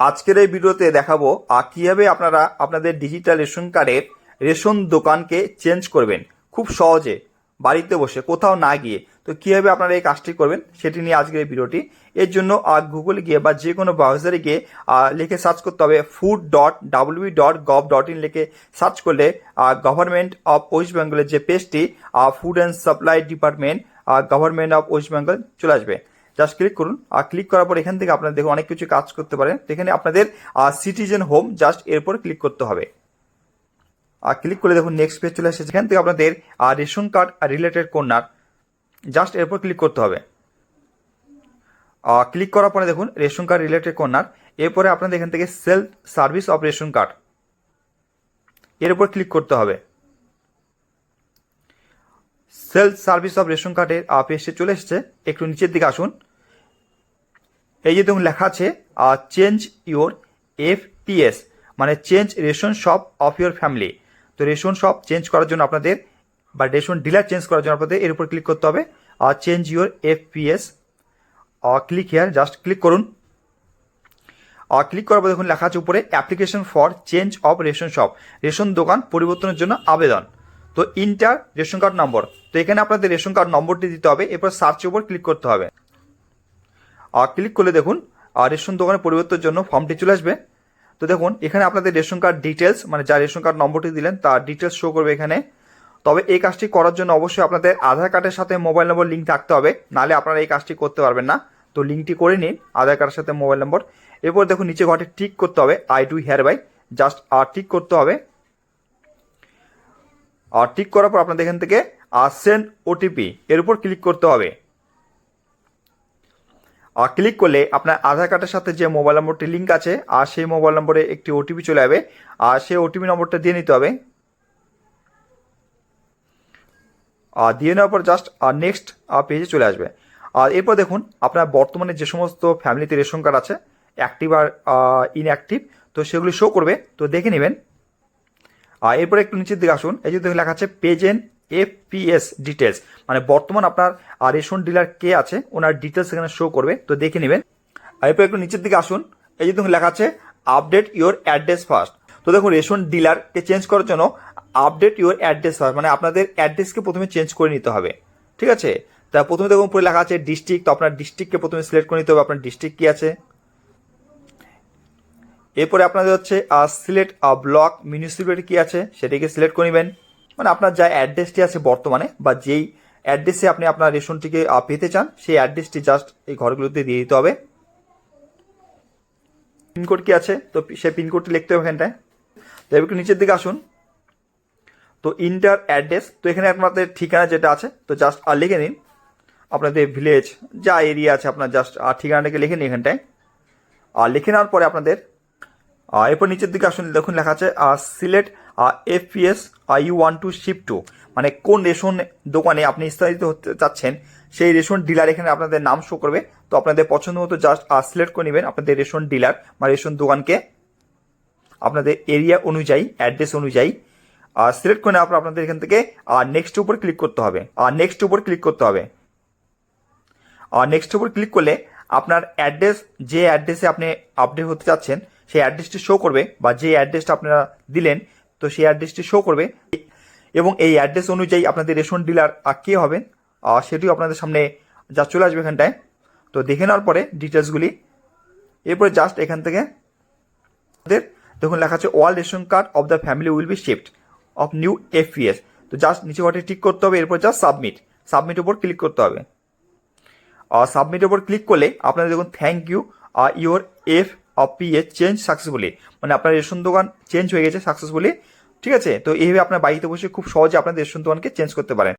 আজকের এই ভিডিওতে দেখাবো কীভাবে আপনারা আপনাদের ডিজিটাল রেশন কার্ডের রেশন দোকানকে চেঞ্জ করবেন। খুব সহজে, বাড়িতে বসে, কোথাও না গিয়ে। তো কীভাবে আপনারা এই কাজটি করবেন, সেটি নিয়ে আজকের এই ভিডিওটি। এর জন্য গুগলে গিয়ে বা যে কোনো ব্রাউজারে গিয়ে লিখে সার্চ করতে হবে food dot W B dot gov dot in লিখে সার্চ করলে গভর্নমেন্ট অফ ওয়েস্ট বেঙ্গলের যে পেজটি food and supply department government of West Bengal চলে আসবে। জাস্ট ক্লিক করুন। আর ক্লিক করার পর এখান থেকে আপনারা দেখুন অনেক কিছু কাজ করতে পারেন। তো এখানে আপনাদের সিটিজেন হোম জাস্ট এরপর ক্লিক করতে হবে। আর ক্লিক করলে দেখুন নেক্সট পেজ চলে আসছে সেখান থেকে আপনাদের ration card related corner just এরপর ক্লিক করতে হবে। ক্লিক করার পরে দেখুন রেশন কার্ড রিলেটেড কর্নার এরপরে আপনাদের এখান থেকে self service of ration card এর উপর ক্লিক করতে হবে। সেলফ সার্ভিস অফ রেশন কার্ডের পেজে চলে এসেছে। একটু নিচের দিকে আসুন। এই যে দেখুন লেখা আছে change your F P S মানে change ration shop of your family তো রেশন শপ চেঞ্জ করার জন্য আপনাদের, বা রেশন ডিলার চেঞ্জ করার জন্য আপনাদের এর উপর ক্লিক করতে হবে। আর change your F P S click here just click করুন। ক্লিক করার পর দেখুন লেখা আছে উপরে application for change of ration shop ration দোকান পরিবর্তনের জন্য আবেদন। তো ইন্টার রেশন কার্ড নম্বর তো এখানে আপনাদের রেশন কার্ড নম্বরটি দিতে হবে, এরপর সার্চের উপর ক্লিক করতে হবে। আর ক্লিক করলে দেখুন, আর রেশন দোকানের পরিবর্তনের জন্য ফর্মটি চলে আসবে। তো দেখুন, এখানে আপনাদের রেশন কার্ড ডিটেলস মানে যা রেশন কার্ড নম্বরটি দিলেন, তার ডিটেলস শো করবে এখানে। তবে এই কাজটি করার জন্য অবশ্যই আপনাদের আধার কার্ডের সাথে মোবাইল নম্বর লিঙ্ক থাকতে হবে, নাহলে আপনারা এই কাজটি করতে পারবেন না। তো লিঙ্কটি করে নিন, আধার কার্ডের সাথে মোবাইল নম্বর এরপর দেখুন, নিচে ঘরটি টিক করতে হবে I do here by just আর টিক করতে হবে। আর টিক করার পর আপনাদের এখান থেকে আর সেন্ড ওটিপি এর উপর ক্লিক করতে হবে। ক্লিক করলে আপনার আধার কার্ডের সাথে যে মোবাইল নম্বরটি লিঙ্ক আছে, আর সেই মোবাইল নম্বরে একটি ওটিপি চলে যাবে আর সেই ওটিপি নম্বরটা দিয়ে নিতে হবে। আর দিয়ে নেওয়ার পর জাস্ট আর নেক্সট পেজে চলে আসবে। আর এরপর দেখুন, আপনার বর্তমানে যে সমস্ত ফ্যামিলিতে রেশন কার্ড আছে অ্যাক্টিভ আর ইনঅ্যাক্টিভ তো সেগুলি শো করবে। তো দেখে নেবেন। আর এরপরে একটু নিচের দিকে আসুন। এই যে লেখা আছে পেজেন্ট এফপিএস ডিটেলস মানে বর্তমান আপনার রেশন ডিলার কে আছে, ওনার ডিটেলস এখানে শো করবে। তো দেখে নেবেন। এরপর একটু নিচের দিকে আসুন। এই যে দেখুন লেখা আছে আপডেট ইওর অ্যাড্রেস ফার্স্ট তো দেখুন, রেশন ডিলারকে চেঞ্জ করার জন্য আপডেট ইওর অ্যাড্রেস ফার্স্ট মানে আপনাদের অ্যাড্রেসকে প্রথমে চেঞ্জ করে নিতে হবে। ঠিক আছে? তা প্রথমে দেখুন, উপরে লেখা আছে ডিস্ট্রিক্ট তো আপনার ডিস্ট্রিক্টকে প্রথমে সিলেক্ট করে নিতে হবে। আপনার ডিস্ট্রিক্ট কি আছে? এরপরে আপনাদের হচ্ছে সিলেক্ট ব্লক মিউনিসিপ্যালিটি কি আছে? সেটিকে সিলেক্ট করে নেবেন। মানে আপনার যা অ্যাড্রেসটি আছে বর্তমানে বা যেই অ্যাড্রেসে আপনি আপনার রেশনটিকে পেতে চান, সেই অ্যাড্রেসটি জাস্ট এই ঘরগুলোতে দিয়ে দিতে হবে। পিনকোড কি আছে? তো সেই পিনকোডটি লিখতে হবে এখানটায়। তো একটু নিচের দিকে আসুন। তো ইন্টার অ্যাড্রেস তো এখানে আপনাদের ঠিকানা যেটা আছে, তো জাস্ট আর লিখে নিন। আপনাদের ভিলেজ যা এরিয়া আছে, আপনার জাস্ট আর ঠিকানাটাকে লিখে নিন এখানটায়। আর লিখে নেওয়ার পরে আপনাদের এরপর নিচের দিকে আসুন, দেখুন লেখা আছে select F P S you want to ship to মানে কোন রেশন দোকানে আপনি স্থায়িত হতে চাচ্ছেন, সেই রেশন ডিলার এখানে আপনাদের নাম শো করবে। তো আপনাদের পছন্দ মতো জাস্ট সিলেক্ট করে নেবেন আপনাদের রেশন ডিলার বা রেশন দোকানকে। আপনাদের এরিয়া অনুযায়ী অ্যাড্রেস অনুযায়ী আর সিলেক্ট করে নেওয়ার আপনাদের এখান থেকে আর নেক্সট উপর ক্লিক করতে হবে। আর নেক্সট উপর ক্লিক করতে হবে। আর নেক্সট উপর ক্লিক করলে আপনার অ্যাড্রেস যে অ্যাড্রেসে আপনি আপডেট হতে চাচ্ছেন সেই অ্যাড্রেসটি শো করবে বা যে অ্যাড্রেসটা আপনারা দিলেন, তো সেই অ্যাড্রেসটি শো করবে। এবং এই অ্যাড্রেস অনুযায়ী আপনাদের রেশন ডিলার কে হবেন সেটিও আপনাদের সামনে যা চলে আসবে এখানটায়। তো দেখে নেওয়ার পরে ডিটেলসগুলি এরপরে জাস্ট এখান থেকে আমাদের দেখুন লেখা আছে all ration card of the family will be shift of new F P S তো জাস্ট নিচে ঘটে টিক করতে হবে, এরপর জাস্ট সাবমিট সাবমিট উপর ক্লিক করতে হবে। সাবমিটের উপর ক্লিক করলে আপনারা দেখুন thank you your F of P A change successfully মানে আপনার রেশন দোকান চেঞ্জ হয়ে গেছে সাকসেসফুলি ঠিক আছে? তো এইভাবে আপনার বাড়িতে বসে খুব সহজে আপনার রেশন দোকানকে চেঞ্জ করতে পারেন।